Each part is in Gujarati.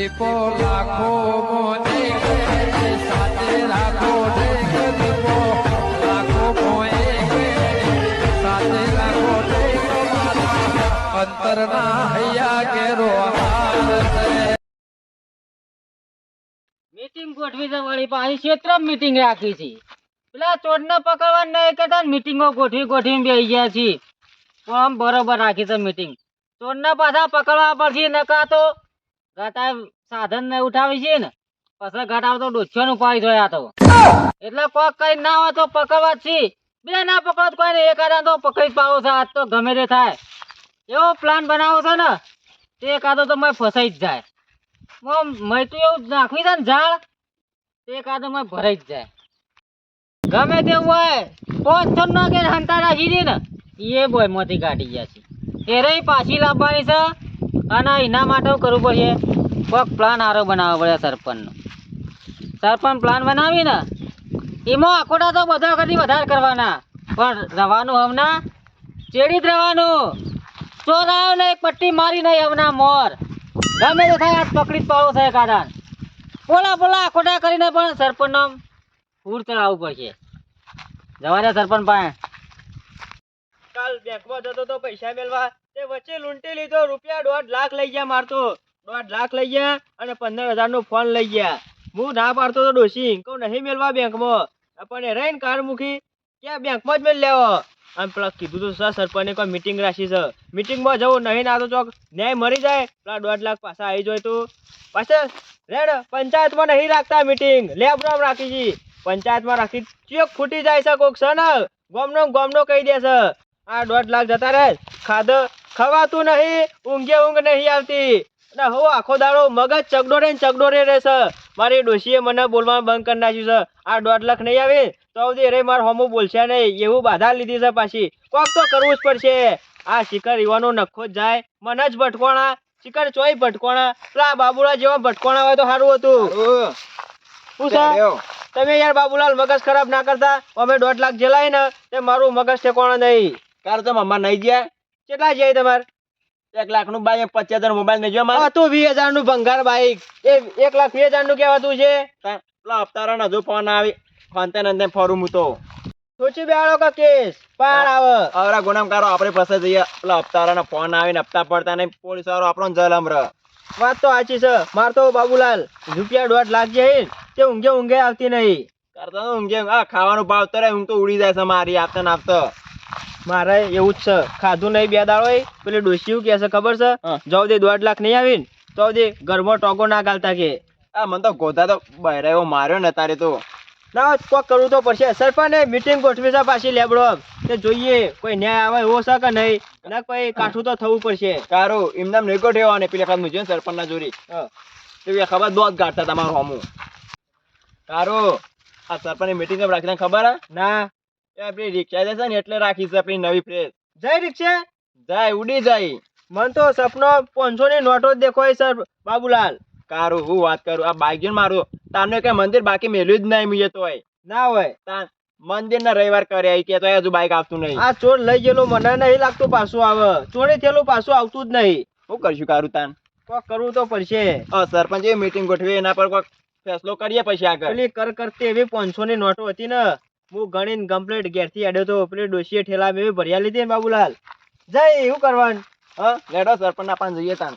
દીપો લાખો સાથે રાખો લાખો સાથે રાખો અંતરના હૈયા કેરો મીટિંગ ગોઠવી છે વળી પાછી ક્ષેત્ર મીટિંગ રાખી છે. પેલા ચોરને પકડવા નહીં કરતા ને મીટિંગો ગોઠવી ગોઠવીને બેસી ગયા છીએ. આમ બરોબર રાખી છે મીટિંગ ચોરને પાછા પકડવા પડશે, નકા તો ઘાટા સાધન ને ઉઠાવી છે ને, પછી ઘટાવ તો ડોચ્યો નું પાડી જોયા તો. એટલે કોક કઈ ના હોય તો પકડવા છી છે. બે ના પકડો કોઈ કોઈ એક એકાદા તો પકડી પાડો છે. આજ તો ગમે તે થાય. એવો પ્લાન બનાવો છે ને, તે એકાદો તો મેં ફસાઈ જ જાય. મેં તો એવું નાખવી છે ને ઝાડ, તે એકાદો મેં ભરાઈ જ જાય. ગમે તેવું હોય, પોચ છ નો કે હંતા રાખી દે ને એ બોય મોતી કાઢી ગયા છે. એ પાછી લાવવાની છે અને એના માટે કરવું પડશે? કોઈક પ્લાન સારો બનાવવો પડે સરપંચનો. સરપંચ પ્લાન બનાવી ને એમાં આખોટા તો બધા કરતી વધારે કરવાના. પણ રવાનું હમણાં ચેડી જ રહેવાનું ચોર ને એક પટ્ટી મારી નહીં હમણાં મોર. ગમે તે થાય પકડી જ પાડો છે કારણ બોલા બોલા આખોટા કરીને પણ સરપંચ નામ ફૂડ ચડાવવું પડશે. જવા દે સરપંચ પાસે. કાલ બેંકમાં જતો તો પૈસા મેળવા તે વચ્ચે લૂંટી લીધો, રૂપિયા દોઢ લાખ લઈ ગયા મારતો. દોઢ લાખ લઈ ગયા અને પંદર હજાર નો ફોન લઈ ગયા. હું ના પાડતો તો ડોસી કહું નહીં મેળવા બેંકમાં. પણ એ રહીને કાર મૂકી, ક્યાં બેંકમાં જ મેળ લેવો? અને પેલા કીધું તો, સર સરપંચે કોઈ મિટિંગ રાખી છે. મિટિંગમાં જવું નહીં ના તો ચોક ન્યાય મરી જાય. પેલા દોઢ લાખ પાછા આવી જાય તો. પાછા રેડ, પંચાયતમાં નહીં રાખતા મિટિંગ લેબરોમ રાખી છે પંચાયતમાં રાખી ચેક ફૂટી જાય છે કોક છે ને ગોમનો ગોમનો કહી દે છે. આ દોઢ લાખ જતા રહે. ખાધ, ખવાતું નહીં. ઊંઘે ઊંઘ નહીં આવતી. અને હો આખો દાડો મગજ ચગડોરે ને ચગડોરે રહેશે મારી ડોશીએ મને બોલવાનું બંધ કરી નાખ્યું છે. આ દોઢ લાખ નહીં આવે તો સુધી રે માર હોમું બોલશે નહીં. એવું બાધા લીધી છે પાછી. કોક તો કરવું જ પડશે. આ શિખર યુવાનો નખો જ જાય. મને જ ભટકોણા. શિખર ચોય ભટકોણા. પેલા બાબુલા જેવા ભટકોણા હોય તો સારું હતું. શું છે? તમે યાર બાબુલાલ મગજ ખરાબ ના કરતા? અમે દોઢ લાખ જેલાય ને તે મારું મગજ ઠેકોણા નહીં. કાર તો મમ્મા નહીં ગયા? કેટલા જાય તમારે? એક લાખનું બાઈક પચીસ હજાર મોબાઈલ નહીં જોવા આ વીસ હજારનું ભંગાર બાઈક એ એક લાખ વીસ હજારનું કેવાતું છે? પેલા હજુ ફોન આવી. ફોન તે નંદે ફરું હું તો. સોચી બેહાડો કા કેસ? પાર આવે. આવરા ગુનામકારો આપણે પાસે જઈએ. પેલા હપ્તારા ફોન આવીને હપ્તા પડતા નહીં. પોલીસ વાળો આપણો જલમ રહ વાત તો સાચી છે. માર તો બાબુલાલ રૂપિયા દોઢ લાખ જે તે ઊંઘે ઊંઘે આવતી નહીં. કરતા ઊંઘે આ ખાવાનું ભાવ તો ઊંઘ તો ઉડી જાય છે મારી આપતા ને આપતા. મારે એવું જ છે. ખાધું નહીં બે દાડો પેલી ડોશી કે છે ખબર છે. જાવ દે દોઢ લાખ નહીં આવીને તો દે ઘરમાં ટોકો ના ગાલતા કે. આ મને તો ગોધા તો બહેરાયો માર્યો ને તારે તો. ના કોક કરવું તો પડશે. સરપંચ મીટિંગ ગોઠવી છે પાછી લેબડો તે જોઈએ કોઈ ન્યાય આવે એવો છે કે નહીં? ના કોઈ કાઠું તો થવું પડશે. તારું એમને નહીં ગોઠવ્યો અને પેલા ખાત મુજે સરપંચ ના જોરી. તો ખબર દોત ગાઢતા તમારું હમું. તારું આ સરપંચ મીટિંગ રાખીને ખબર હે? ના. આપણી રિક્ષા જશે ને એટલે રાખી છે આપણી નવી ફ્રેશ. જય રિક્ષા? જાય ઉડી જાય. મન તો સપનો પાંચસો ની નોટો જ દેખાય સર બાબુલાલ. કારું હું વાત કરું આ બાઈક જોઈને મારું તારને કઈ મંદિર બાકી મેલ્યું જ નહીં મીએ તોય. ના હોય. તાર મંદિર ના રવિવાર કરે કે તો હજુ બાઈક આવતું નહીં. આ ચોર લઈ ગયેલું મને નહીં લાગતું પાછું આવે. ચોરે થયેલું પાછું આવતું જ નહીં. શું કરશું કારું તાન? કોક કરવું તો પડશે. સરપંચ એ મીટિંગ ગોઠવી એના પર કોઈક ફેસલો કરીએ પછી આગળ. પેલી કર કરતી એવી પાંચસો ની નોટો હતી ને. હું ગણીને કમ્પ્લીટ ઘેરથી આડ્યો તો પેલી ડોશીએ ઠેલા મેં ભર્યા લીધી ને બાબુલાલ. જય એવું કરવાનું? હા? લેડો સરપંચ ના પાન જઈએ તાન.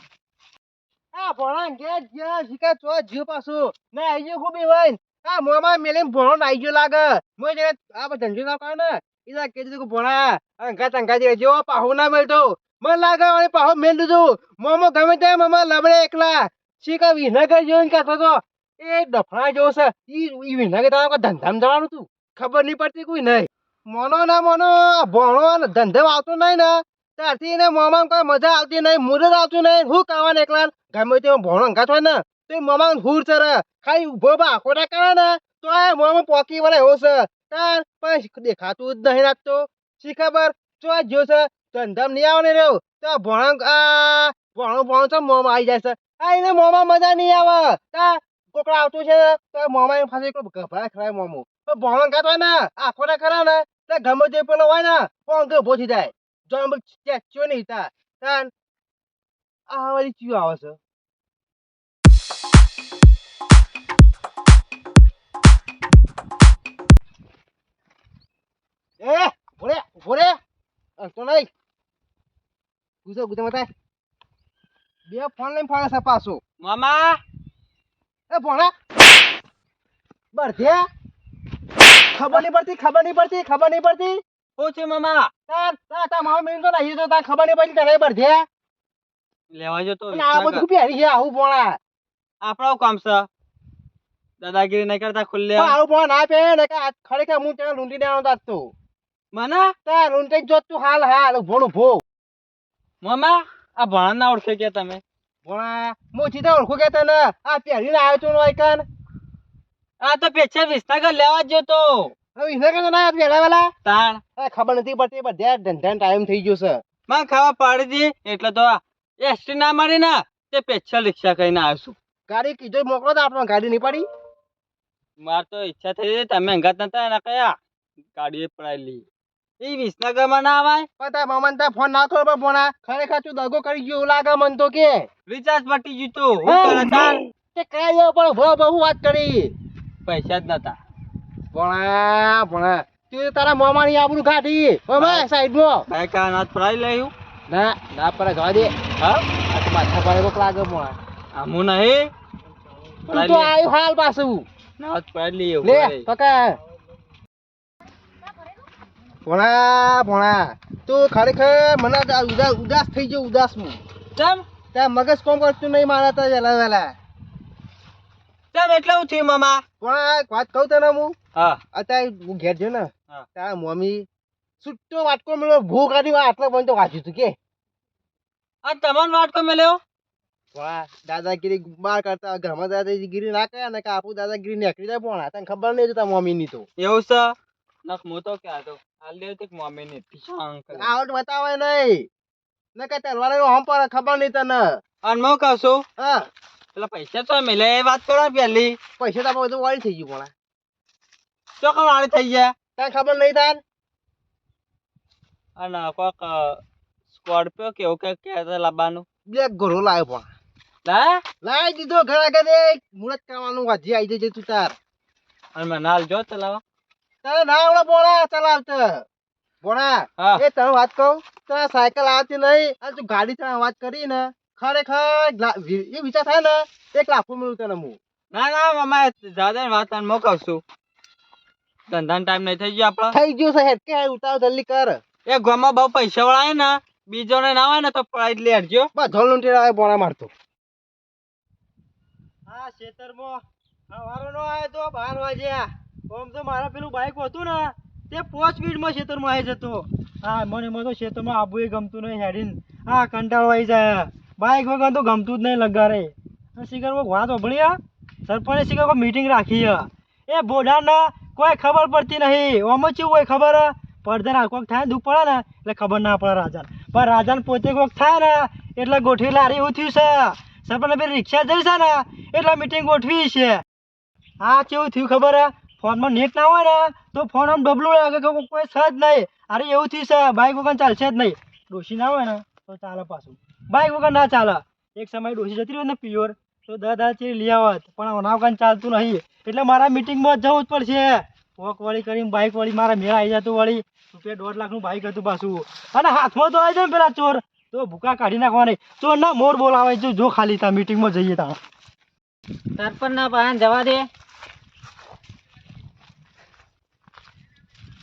આ ભણા કે જ્યાં શીખા ચો જીવ પાછું. ના આવી ગયો ખૂબ હોય આ મોમાં મેલે ભણો આઈ ગયો લાગે. મોય જે આ બધા ધંધો ના કરે ને. ઈલા કે દીધું ભણા અંકા તંગા જે જેવો પાહુ ના મળતો. મને લાગે અને પાહુ મેલ દીધું. મોમો ગમે તે મમા લબડે એકલા શીખા વિનગર જોઈને કહેતો તો એ ડફણા જેવો છે. ઈ ઈ વિનગર તારા ધંધામાં જવાનું તું. ખબર નહીં પડતી કોઈ નહીં. મોનો ના મોનો, આ ભણો ધંધે આવતો નહીં ને, ત્યારથી એને મોમાં કોઈ મજા આવતી નહીં, મુરત આવતું નહીં. હું કાવાનું એકલા ગમે તે ભણો અંગાત હોય ને, તો મોમાં હુર છે ખાલી ઊભો બા ખોટા કરે ને, તો એ મોમાં પોકી વળે એવો છે. તાર પણ દેખાતું જ નહીં રાખતો શી ખબર? ચો જો છે, ધંધામ નહીં આવે ને રહ્યો, તો ભણો આ ભણો ભણો તો મોમાં આવી જાય છે. આ એને મોમાં મજા નહીં આવે. તા કોકડા આવતું છે તો મોમાં એમ ફાંસી એકલો ગભરાય ખરાય મોમું. ભણો કાઢ હોય ને. આખો ના. ને ગમે તે પેલો હોય ને ફોન કે ઊભો થઈ નહીં તા તાન આ ચીયો આવે એ ભોરે ભોરે તો નહીં. ગુસો ગુસો મતાય બે ફોન લઈને ફોન છે પાછો. મામા? એ ભોણા. બરધ્યા? ખબર નહીં પડતી ખબર નહીં પડતી ખબર નહીં પડતી. શું છે મામા? તાર તાર તા મારો મેં તો નહીં તો તા ખબર નહીં પડતી તને બરધ્યા લેવા જો તો આ બધું પહેરી ગયા આવું પોણા. આપણો કામ છે? દાદાગીરી નહીં કરતા ખુલ્લે આવું ભોણા ના પે ને કે ખરેખર હું ત્યાં લૂંટી દેવાનો તાર તો. મને? તા લૂંટી જોત તું હાલ હાલ ભોણું ભો મામા આ ભણા ના ઓળખે કે તમે? ભોણા હું સીધા ઓળખું કે તને. આ પહેરીને આવ્યો તું નો આઈકન આ તો પેચર વિસનગર લેવા જો તો. કે ના પહેલા વેલા તાણ. આ ખબર નથી પડતી બધા ધંધા ટાઈમ થઈ ગયો છે. માં ખાવા પાડી દે એટલે તો એસટી ના મારી ના તે પેછા રિક્ષા કરીને આવશું ગાડી કીધો મોકલો તો આપણે ગાડી નહીં પાડી? માર તો ઈચ્છા થઈ ગઈ તમે અંગાત નતા એના કયા? ગાડીએ પડાવી લઈ એ વિસનગરમાં ના આવાય? પતા મમન તા ફોન ના કરો ભોણા ખરેખર તું દગો કરી ગયો લાગે મન તો કે. રિચાર્જ પટી ગયું તું. હું કરે તાણ? તે કાયો પણ ભો બહુ વાત કરી? પૈસા જ નતા. ભણા ભણા તું તારા મામાની આબરૂ કાઢી ઓમે સાઈડમાં ભાઈ કા નાથ પડાઈ લઈ ના ના પર જવા દે. હા? આ તો માથા પર રોક લાગે મોણા આ મુ નહીં. તું તો આયો હાલ પાછું. નાથ પડાઈ લઈએ લે પકા. ભણા ભણા તું ખરેખર મને ઉદાસ થઈ ગયો ઉદાસ હું કેમ? ત્યાં મગજ કોમ કરતું નહીં મારા તો વેલા વહેલા ચમ એટલે હું થયું મામા? એક વાત કહું તને હું? હા. અત્યારે હું ઘેર જો ને તારા મમ્મી છૂટો વાટકો મળ્યો ભૂ કાઢી આટલો બંધ તો વાંચ્યું તું કે. આ તમને વાટકો મેલ્યો વાહ દાદાગીરી બાર કરતા ઘરમાં દાદાગીરી ના કર્યા ને કે આપણું દાદાગીરી નીકળી જાય પણ તને ખબર નહીં તારા મમ્મી ની તો. એવું છે? નખ મો તો ક્યાં તો હાલ દેવ તો મમ્મી ને. આવટ બતાવે નહીં. ને કે તલવાર હમ પર ખબર નહીં તને. અનમો કહશો હા. પેલા પૈસા તો મેલે એ વાત કરો પેલી. પૈસા તો બધું વાળી થઈ ગયું પણ. ચોક વાળી થઈ ગયા? તને ખબર નહીં તાર? અને કોક સ્કોર્પિયો કેવું કે કહેતા લાવવાનું બે ઘરો લાવ્યો પણ. લા? લાવી દીધો ઘર આગળ મુહૂર્ત કરવાનું વાજી આવી જજે તું તાર. અને મને હાલ જો ચલાવો. તારે ના આવડે બોળા ચલાવતો. હા. એ તને વાત કહું તને સાયકલ આવતી નહીં અને તું ગાડી તને વાત કરી ને. ખરેખર એ વિચાર થાય ને એક લાખો મળ્યું તને હું ના ના મામા જાદે વાત અને હું કહું ટાઈમ નહીં થઈ ગયો આપણો. થઈ ગયું છે કે ઉતાર જલ્દી કર. એ ગામમાં બહુ પૈસા વાળા હે ને બીજોને ના હોય ને તો આવે બોણા મારતો. હા ખેતરમાં સવારો નો આવ્યો તો બાર વાગ્યા આમ તો મારા પેલું બાઈક હતું ને તે પાંચ મિનિટમાં ખેતરમાં આવી જતો. હા મને મને તો ખેતરમાં આબુ એ ગમતું નહીં હેડીન. હા કંટાળો આવી જાય. બાઈક વગર તો ગમતું જ નહીં લગારે કોઈક વાત ઓભળી સરપંચે શિખર કોઈ મીટિંગ રાખી એ બોડાના કોઈ ખબર પડતી નહીં. આમાં કેવું હોય ખબર? પડતા પડદા કોઈક થાય ને દુઃખ પડે ને, એટલે ખબર ના પડે રાજાને. પણ રાજાને પોતે કોઈક થાય ને, એટલે ગોઠવી લારી એવું થયું છે. સરપંચ બે રિક્ષા જઈ ને, એટલે મીટિંગ ગોઠવી છે. આ કેવું થયું ખબર? ફોનમાં નેટ ના હોય ને, તો ફોન આમ ડબલું લાગે કે કોઈ છે જ નહીં. અરે એવું થયું છે બાઇક વગર ચાલશે જ નહીં. ડોસી ના હોય ને, તો ચાલે પાછું. બાઇક વગર ના ચાલે. એક સમય ડોસી જતી રહ્યો ને પ્યોર. તો દસ દસ ચીરી લઈ આવત પણ હમણાં વગર ચાલતું નહીં. એટલે મારા મિટિંગમાં જવું જ પડશે. વોક વાળી કરીને બાઇક વળી મારા મેળા આવી જતું વળી. રૂપિયા દોઢ લાખનું બાઇક હતું પાછું. અને હાથમાં તો આવી જાય પેલા ચોર. તો ભૂકા કાઢી નાખવાની. ચોર ના મોર બોલાવે જો જો ખાલી ત્યાં મિટિંગમાં જઈએ ત્યાં સરપંચ ના પાસે જવા દે.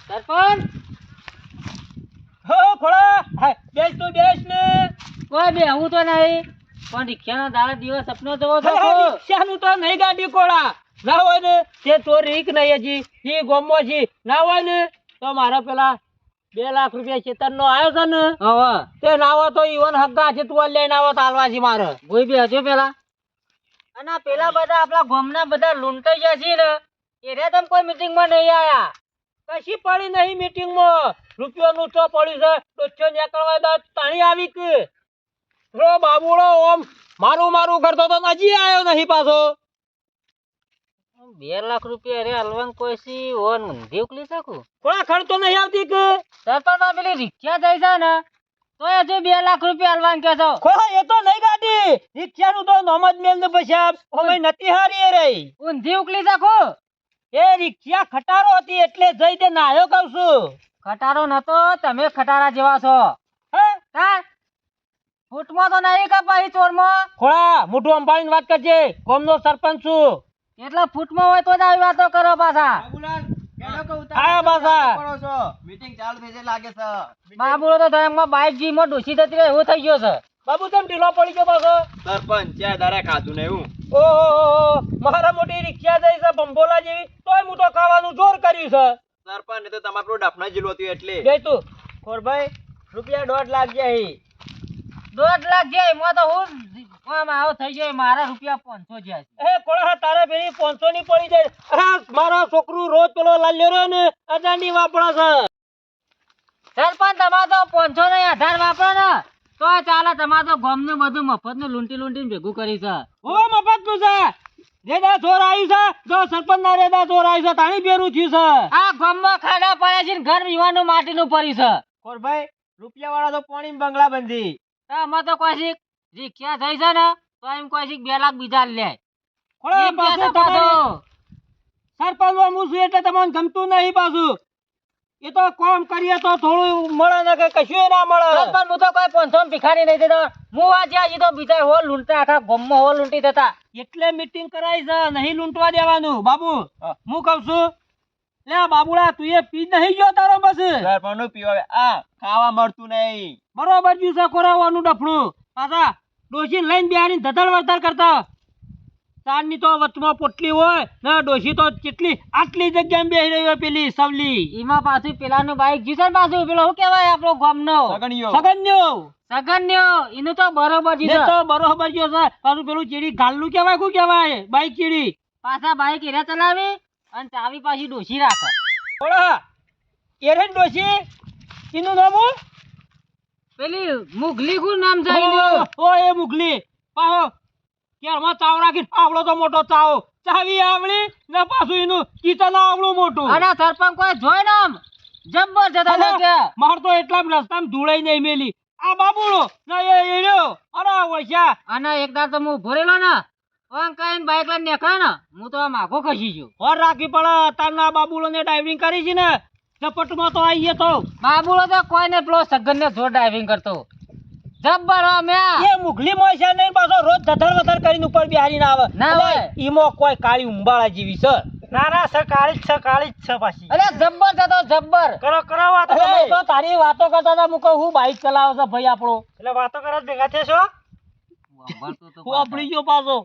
સરપંચ હો ખોળા! બેસ તો બેસ ને! કોઈ બે હું તો નહીં. પણ રિક્ષાનો દાડા દિવસ સપનો જવો છો રિક્ષાનું તો નહીં ગાડી કોળા ના હોય ને તે તો રીક નહીં હજી. ઈ ગોમો છે. ના હોય ને તો મારા પેલા બે લાખ રૂપિયા ચેતન નો આવ્યો છે ને હવે તે ના હોય તો ઈવન હગ્ગા છે તું લઈને આવો તો હાલવા છે મારે. કોઈ બી હજો પેલા. અને પેલા બધા આપણા ગામના બધા લૂંટાઈ જશે છે ને રે તમે કોઈ મીટિંગમાં નહીં આયા? કશી પડી નહીં મીટિંગમાં રૂપિયો નું તો પડ્યું છે. ડોચ્યો નીકળવા દો તાણી આવી કે? રો બાબુડો ઓમ મારું મારું કરતો તો હજી આવ્યો નહીં પાછો. બે લાખ રૂપિયા રે હલવાન કોઈ સી ઓન મંદી ઉકલી શકું? થોડા ખર્ચો નહીં આવતી કે? સરપંચ આ પેલી રિક્ષા જાય છે ને તો હજુ બે લાખ રૂપિયા હલવાન કે છો. ખોળા એ તો નહીં ગાડી. રિક્ષાનું તો નોમ જ મેલ ને પછી અમે નથી હારી રે ઊંધી ઉકલી શકું? એ રિક્ષા ખટારો હતી એટલે જઈ તે નાયો કહું છું. ખટારો નતો તમે ખટારા જેવા છો. ફૂટમાં તો નહીં કપાઈ ચોરમાં. ખોળા મોટું અંબાડીને વાત કરજે. નો સરપંચ છું. એટલા ફૂટમાં હોય તો જ આવી વાતો કરો પાછા. હા, હા મીટિંગ ચાલુ થઈ લાગે છે. બાબુલો તો ધરમમાં બાઈક જી માં ડૂસી જતી એવું થઈ ગયો છે. બાબુ તેમ ઢીલો પડી ગયો પાછો. સરપંચ છે દારે ખાધું ને એવું. ઓહો મારા મોટી રિક્ષા જઈ છે બંબોલા જેવી તોય હું તો ખાવાનું જોર કર્યું છે. સરપંચ ને તો તમારે પેલું ડફના જીલો હતું એટલે. જઈ તું. ખોરભાઈ રૂપિયા દોઢ લાખ જાય દોઢ લાખ જાય મો તો હું આવો થઈ જાય મારા રૂપિયા પાંચસો જ્યાં છે એ કોળા તારે પેલી પાંચસો ની પડી જાય. અરે મારા છોકરું રોજ પેલો લાલ્યો રહ્યો ને અજાની વાપરા છે. સરપંચ તમારે તો પાંચસો ને આધાર વાપરો ને. તો ચાલે તમારે તો ગમનું બધું મફતનું લૂંટી લૂંટી ભેગું કરી છે. ઓ મફતનું છે. રેદા ચોર આવી છે. જો સરપંચ ના રેદા ચોર આવી છે તાણી બેરું થયું છે. આ ગમમાં ખાડા પડે છે ઘર વિવાનું માટીનું પડી છે. ખોરભાઈ રૂપિયા વાળા તો પોણી બંગલા બંધી આમાં તો કોઈ શીખ રિક્ષા થઈ છે ને તો એમ કોઈ બે લાખ બીજા લે. પાછું સરપંચ હું છું એટલે તમને ગમતું નહીં પાછું. એ તો કામ કરીએ તો થોડું મળે ને કે કશું ના મળે. પણ હું તો કોઈ પાંચસો ભિખારી નહીં દેતો હું આ જ્યાં તો બીજા હોલ લૂંટતા આખા ગમમાં હોલ લૂંટી દેતા એટલે મીટિંગ કરાઈ છે નહીં લૂંટવા દેવાનું. બાબુ હું. કઉ છું લે બાબુડા તું એ પી નહીં ગયો તારો બસ. સરપંચનું પીવા આ ખાવા મળતું નહીં. બરોબર જ્યુ છે કોરાવાનું ડફણું. પાછા ડોસી લઈને બિહારી ધતલ વળતર કરતા. તારની તો વચમાં પોટલી હોય ને ડોશી તો કેટલી આટલી જગ્યામાં બેહી રહી હોય પેલી સવલી. એમાં પાછું પેલાનું બાઈક જીશે પાછું પેલો શું કહેવાય આપણો ગમનો? સગણીયો સગન્યો. સગન્યો. એનું તો બરોબર ને તો બરોબર જ્યો સર. પાછું પેલું ચીડી ગાલનું કહેવાય શું કહેવાય? બાઈક ચીડી. પાછા બાઈક એરા ચલાવી અને ચાવી પાછી ડોસી રાખે. ઓળા એરે ડોશી? એનું નામ પેલી મુગલી કુ નામ છે ઓ, એ મુગલી. પાહો કેરમાં તાવ રાખી આવડો તો મોટો તાવ. ચાવી આવડી ને પાછું એનું કિચન આવડું મોટું. અને સરપંચ કોઈ જોઈ ને આમ? જબ્બર જતા કે માર તો એટલા રસ્તામાં ધૂળાઈ નહીં મેલી. આ બાબુડો ને એ એનો અરે ઓછા અને એક દાડ તો હું ભરેલો ને ઓમ કહીને બાઈક લઈને નીકળે ને હું તો આમ આખો ખસી ગયો. હોર રાખી પડે તારના બાબુડો ને ડ્રાઇવિંગ કરી છે ને ઝપટમાં તો આવીએ તો. બાબુડો તો કોઈને પેલો સગન ને જોર ડ્રાઇવિંગ કરતો. જબ્બર હો મેં. એ મુગલી મોય નહીં પાછો રોજ ધધર વધર કરીને ઉપર બિહારીને આવે. ના હોય. ઈમો કોઈ કાળી ઉંબાળા જેવી છે. ના ના સર કાળી જ છે કાળી જ છે પાછી. અરે જબ્બર જતો જબ્બર. કરો કરો વાતો તો તારી વાતો કરતા હતા મુકો હું બાઈક ચલાવો છે ભાઈ આપણો? એટલે વાતો કરો ભેગા થશો હું આપડી ગયો પાછો.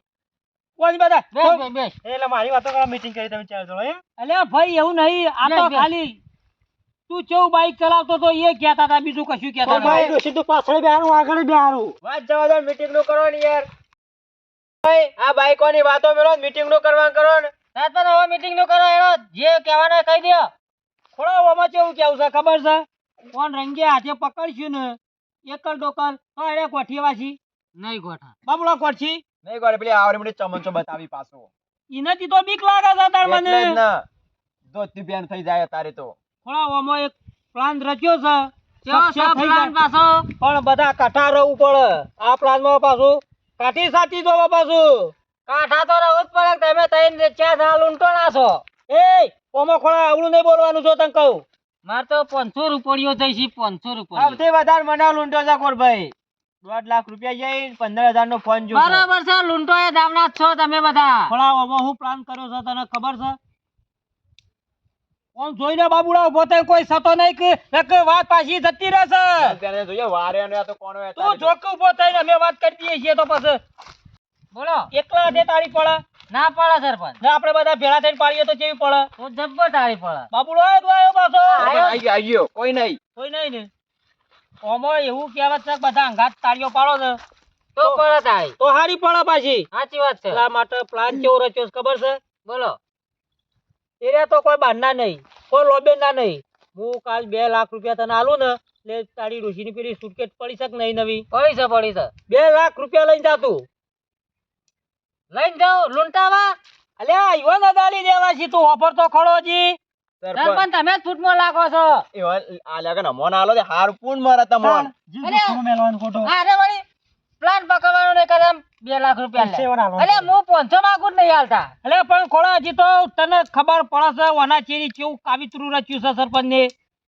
કોણ બધા? બેસ બેસ બેસ. એટલે મારી વાતો કરો મીટિંગ કરી તમે ચાર જણો એમ? અલ્યા ભાઈ એવું નહીં. આ તો. ખાલી તું ચૌ બાઈક ચલાવતો તો એ કહેતા હતા બીજું કશું કહેતા ભાઈ, સીધું પાછળ બેહારું આગળ બેહારું વાત જવા દો મીટિંગનું કરો ને યાર. ભાઈ આ બાઈકોની વાતો મેળો મીટિંગનું કરવા કરો ને. સરપંચ હવે મીટિંગનું કરો એનો જે કહેવાના કહી દો ઓમાં કેવું કેવું છે ખબર છે? કોણ રંગે હાથે પકડશું ને? એકલ ડોકલ. તો એને કોઠી વાસી નહીં ગોઠા. બાબુડા કોઠી નહીં ગોઠે પેલી આવડે મોટી ચમચો બતાવી પાછો. એનાથી તો બીક લાગે છે તાર મને. ને. દોસ્તી બેન થઈ જાય તારે તો. ખોળાવામાં એક પ્લાન રચ્યો છે. પ્લાન પણ બધા કાઠા રહેવું પડે. આ પ્લાનમાં પાછું કાઠી સાચી દો પાછું. કાંઠા તો રહું જ પડે તમે તઈને ચાર ના છો. એ ઓમો ખોળા આવડું નહીં બોલવાનું છો તને કહું. માર તો પાંચસો રૂપિયો થઈ છે પાંચસો રૂપિયા. સૌથી વધારે મને લૂંટો છે કોરભાઈ દોઢ લાખ રૂપિયા જઈ પંદર હજાર નો ફોન જો બરાબર છે લૂંટો એ દામના છો તમે બધા. ખોળા ઓમો હું પ્લાન કર્યો છે તને ખબર છે? ઓમ જોઈને બાબુડા ઊભો થઈ કોઈ સતો નહીં કે એક વાત પાછી જતી રહેશે. તેને જોઈએ વારે ને આ તો કોણ તું જોક ઊભો થઈને અમે વાત કરી દઈએ છીએ તો પછી. બોલો. એકલા દે તાળી પડે ના પડે સરપંચ. ના આપણે બધા ભેળા થઈને પાડીએ તો કેવી પડે તો જબ્બર તાળી પડે બાબુડો આવ્યો પાછો. આવી આઈ ગયો કોઈ નહીં. કોઈ નહીં ને. ઓમો એવું કહેવત છે બધા અંગાત તાળીઓ પાડો ને તો પડે તાળી તો હારી પડે પાછી. સાચી વાત છે. એટલા માટે પ્લાન કેવો રચ્યો ખબર છે? બોલો. એરે તો કોઈ બહારના નહીં કોઈ લોબેના નહીં. હું કાલ બે લાખ રૂપિયા તને આલું ને એટલે તારી ડોશીની પેલી સુટકેટ પડી શક નહીં નવી? પડી છે પડી છે. બે લાખ રૂપિયા લઈને જા તું. લઈને જાઉં લૂંટાવા? અલે આવ્યો ને અદાલી દેવા છે તું ઓફર તો ખડો જી. સરપંચ. તમે જ ફૂટમાં લાગો છો. એવા આ લાગે ને મોન આલો હાર પૂન મારા તમોન અરે અરે વળી પ્લાન પકડવાનો ને કરે બે લાખ રૂપિયા લે. અરે હું પોંચો માંગુ જ નહીં હાલતા. અલે પણ કોળા હજી તો તને ખબર પડે છે વના ચેરી કેવું કાવિત્રુ રચ્યું છે સરપંચ. ને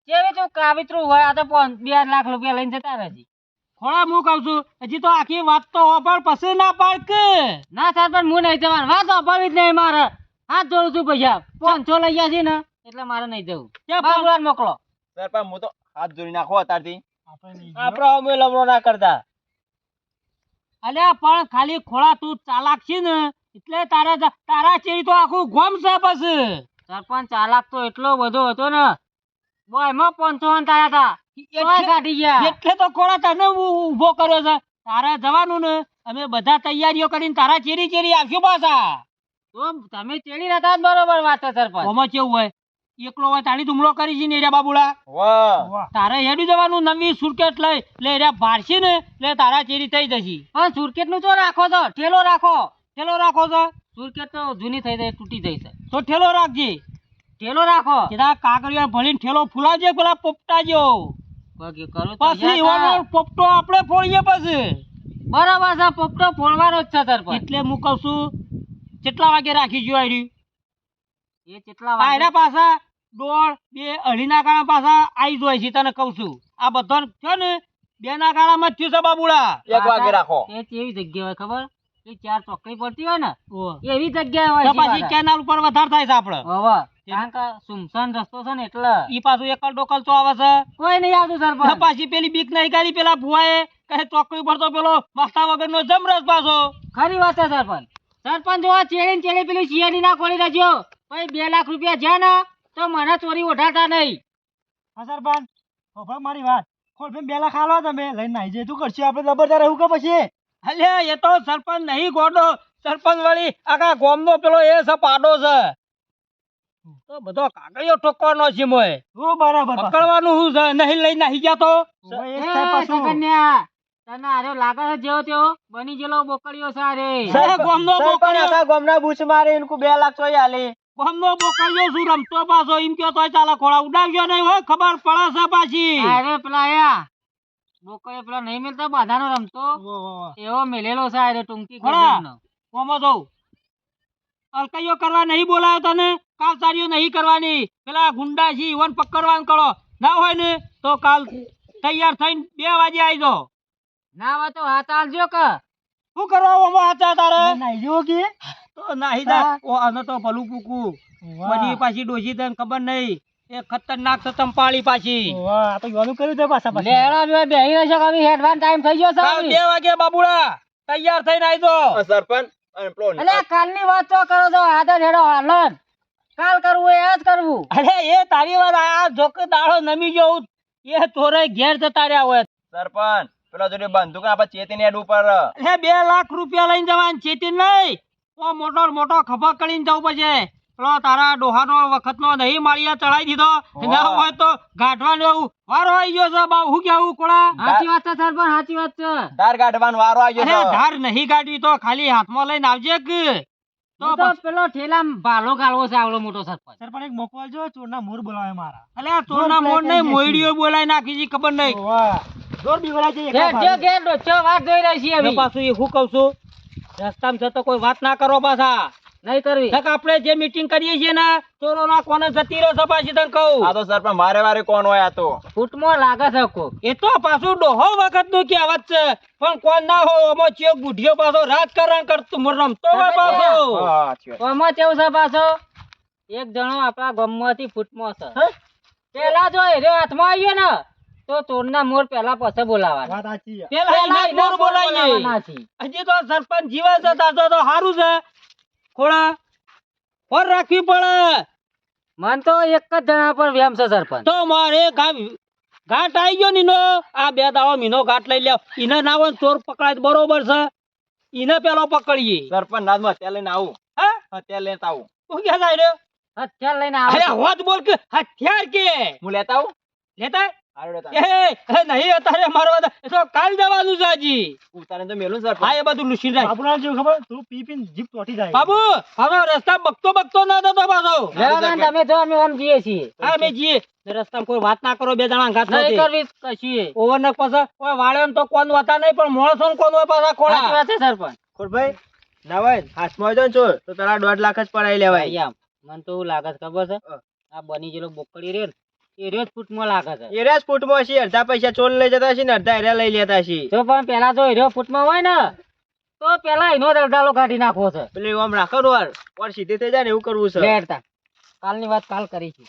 કેવી તું કાવિત્રુ હોય આ તો બે લાખ રૂપિયા લઈને જતા રહેજી. ખોળા હું કહું છું હજી તો આખી વાત તો હોભળ પછી ના પાડ કે ના સરપંચ હું નહીં જવાનું. વાત અપાવી જ નહીં મારે. હાથ જોડું છું પૈસા. પાંચસો લઈ ગયા છે ને એટલે મારે નહીં જવું. ક્યાં મોકલો. સરપંચ હું તો હાથ જોડી નાખો અત્યારથી. આપણે અમે લમણો ના કરતા. અલ્યા પણ ખાલી ખોળા તું ચાલાક છે ને એટલે તારા તારા ચેરી તો આખું ગોમ છે બસ. સરપંચ ચાલાક તો એટલો બધો હતો ને. બોય એમાં પંચોવન થયા હતા. કાઢી ગયા. એટલે તો ખોળા તને ઊભો ઊભો કર્યો છે. તારે જવાનું ને અમે બધા તૈયારીઓ કરીને તારા ચેરી ચેરી આવશું પાછા. તમે ચેડી નતા બરોબર વાત છે સરપંચ. આમાં કેવું હોય? એકલો હોય તારી હુમલો કરી છે ને એરિયા બાબુડા તારે હેડું જવાનું નવી સુરકેટ લઈ એટલે એરિયા ભારશે ને એટલે તારા ચેરી થઈ જશે. હા સુરકેટનું તો રાખો તો ઠેલો રાખો. ઠેલો રાખો છે સુરકેટ તો જૂની થઈ જાય તૂટી જાય છે. તો ઠેલો રાખજે. ઠેલો રાખો. કીધા કાગળિયા ભળીને ઠેલો ફૂલાવજે પેલા પોપટાજો. પછી પોપટો આપણે ફોડીએ પછી. બરાબર છે પોપટો ફોડવાનો જ છે સર એટલે હું કહું છું કેટલા વાગે રાખી જો આર્યું એ કેટલા વાગે? પાછા. દોઢ બે અઢી ના ગાળા પાછા આવી જોઈ છે તને કહું છું. આ બધો છે ને બે ના ગાળામાં જ થયું છે બાબુડા. એક વાગે રાખો. એ કેવી જગ્યા હોય ખબર? એ ચાર ચોકડી પડતી હોય ને એવી જગ્યા હોય તો પછી કેનાલ ઉપર વધારે થાય છે આપડે. હવે. કારણ કે સુમસાન રસ્તો છે ને એટલે. ઈ પાછું એકલ ડોકલ તો આવે છે. કોઈ નહીં આવતું સરપંચ. પાછી પેલી બીક નહીં કાઢી પેલા ભુવાએ કહે ચોકડી ઉપર તો પેલો માથા વગરનો જમરસ પાછો. ખરી વાત છે સરપંચ. સરપંચ જો આ ચેડી ચેડી પેલી શિયાળી ના ખોલી દેજો પછી બે લાખ રૂપિયા છે ને તો મને ચોરી ઓઢાતા નહીં. સરપંચ ખબર મારી વાત. ખોલ બેલા ખાલો તમે. લઈને નાઈ જાય તું કરશે? આપણે જબરદાર એવું કે પછી? અલ્યા એ તો સરપંચ નહીં ગોડો. સરપંચ વાળી આખા ગોમનો પેલો એ છે પાડો છે. તો બધો કાગળિયો ઠોકવાનો છે મોય. હું બરાબર પકડવાનું હું છે? નહીં લઈને આવી ગયા તો? તને આર્યો લાગે છે જેવો તેવો? બની ગયેલો બોકડીયો છે આરે નો ગામનો બોકડીયો. ગામના બૂચ મારે એનકુ બે લાખ ચોઈ આલી. ગામનો બોકડીયો શું રમતો પાછો એમ કયો તોય ચાલે ખોળા ઉડાવજો નહીં હોય ખબર પડે છે પાછી. અરે પેલા આયા બોકડીયો પેલો નહીં મિલતો બાધાનો રમતો. એવો મેલેલો છે અરે ટૂંકી ખોળા. કોમાં જવું કરવા નહીં બોલાયો તને? કાલસારીઓ નહીં કરવાની. પેલા ગુંડા છે ઈવન પકડવાનું કરો. ના હોય ને તો કાલ તૈયાર થઈને બે વાગે આવી જાઓ ના હોય તો હાથ આલજો કે. શું કરવા હાથ તારે? નહીં કે તો નાહી ઓ આનો તો ભલું પૂકું બની પાછી ડોસી તને ખબર નહીં. એ ખતરનાક તો તંપાળી પાછી. વાહ, આ તો યોનું કર્યું છે પાછા પાછા. લેડા બે બેહી રહેશે કે હવે હેડવાન ટાઈમ થઈ ગયો સાહેબ કાલ બે વાગે બાબુડા. તૈયાર થઈને આવી સરપંચ અને પ્લોન અલે કાલની વાત તો કરો આદર હેડો હાલન. કાલ કરવું એ આજ કરવું. અરે એ તારી વાત આ જોક દાડો નમી જવું એ તોરે ઘેર જતા રહ્યા હોય. સરપંચ પેલો જોડે બંદૂક આપા ચેતીને હેડ ઉપર. અરે બે લાખ રૂપિયા લઈને જવાનું ચેતી નહીં. ઓ મોટો મોટો ખભા કરીને જવું પડશે. પેલો તારા ડોહાનો વખતનો નહીં માળિયા ચડાઈ દીધો. ના હોય તો ગાંઠવાનો એવું વારો આવી ગયો છે બાબુ હું કેવું કોળા? સાચી વાત છે સરપંચ સાચી વાત છે. ધાર કાઢવાનો વારો આવી ગયો. ધાર નહીં કાઢવી તો ખાલી હાથમાં લઈને આવજે કે તો પેલો ઠેલા ભાલો ગાળવો છે આવડો મોટો સરપંચ. સરપંચ એક મોકવાલજો ચોરના મોર બોલાવે મારા. અલે તોરના મોર નહીં મોઈડીઓ બોલાય નાખી છે ખબર નહીં. વાહ. જોર બીવડા છે ઘેર જો ઘેર ડોચો વાત જોઈ રહી છે પાછું એ હું કહું છું? રસ્તામાં જતો કોઈ વાત ના કરો પાછા. નહીં કરવી. નક આપણે જે મીટિંગ કરીએ છીએ ને ચોરોના કોને જતી રહ્યો છે પાછી તને કહું. આ તો સર પણ મારે વારે કોણ હોય આ તો? ફૂટમાં લાગે છે કો એ તો પાછું ડોહો વખતનું કહેવત છે. પણ કોણ ના હોય આમાં ચિયો બુઢિયો પાછો રાજકારણ કરતો મ- રમતો પાછો. વાત. કેવું છે પાછો? એક જણો આપણા ગામમાંથી ફૂટમાં છે. પેલા જો એ હાથમાં આવ્યો ને. તો ચોરના મોર પેલા પાસે બોલાવાના. વાત સાચી છે. પેલા પેલા એના મોર મોર બોલાઈએ. બોલાવાના છે. હજી તો સરપંચ જીવે છે તો તો સારું છે. ખોડા પર રાખવી પડે. મન તો એક જ જણા પર વ્યામ છે સરપંચ. તો મારે ઘાટ આવી ગયો નીનો આ બે દાવો મીનો ઘાટ લઈ લ્યો. ઈને ના હોય ચોર પકડાય બરોબર છે. ઈને પેલો પકડીએ. સરપંચ નાદમાં અત્યારે લઈને આવું. હા? અત્યારે લેતા આવું. તું ક્યાં જાય રે હથિયાર લઈને આવે. અરે હોત બોલ કે હથિયાર કે. હું લેતા આવું? લેતા? નહીં અત્યારે મારવા એ તો કાલ જવાનું છે હજી. ઉતારે તો મેલું ને હા એ બધું લૂસી રાખ બાબુલાલ જેવું ખબર તું પી પીને જીભ તોટી જાય. બાબુ હવે રસ્તા બગતો બગતો ના થતો પાછો. લેવા દે ને તમે જો અમે આમ જઈએ છીએ. હા અમે જીએ રસ્તામાં કોઈ વાત ના કરો બે જણા ઘાત નહીં નથી. કરવી કશું. ઓવરનક પાછા કોઈ તો કોણ વાતા નહીં પણ મોણસો ને કોણ હોય પાછા ખોળા. વાત છે સરપંચ. ખોડભાઈ ના હોય ને, હાથમાં હોય તો ચોર તો તારા દોઢ લાખ જ પડાવી લેવાય. મને તો એવું લાગે ખબર છે? આ બની જેલો બોકડી રે ને એરિયો ફૂટમાં લાગે છે એરા ફૂટમાં છે અડધા પૈસા ચોર લઈ જતા છે ને અડધા એરા લઈ લેતા છે જો પણ પેલા જો એરિયો ફૂટમાં હોય ને તો પેલા એનો કાઢી નાખવો છે. પેલું આમ રાખો ને વાર. વાર સીધી થઈ જાય ને એવું કરવું છે. કાલની વાત કાલ કરીશું.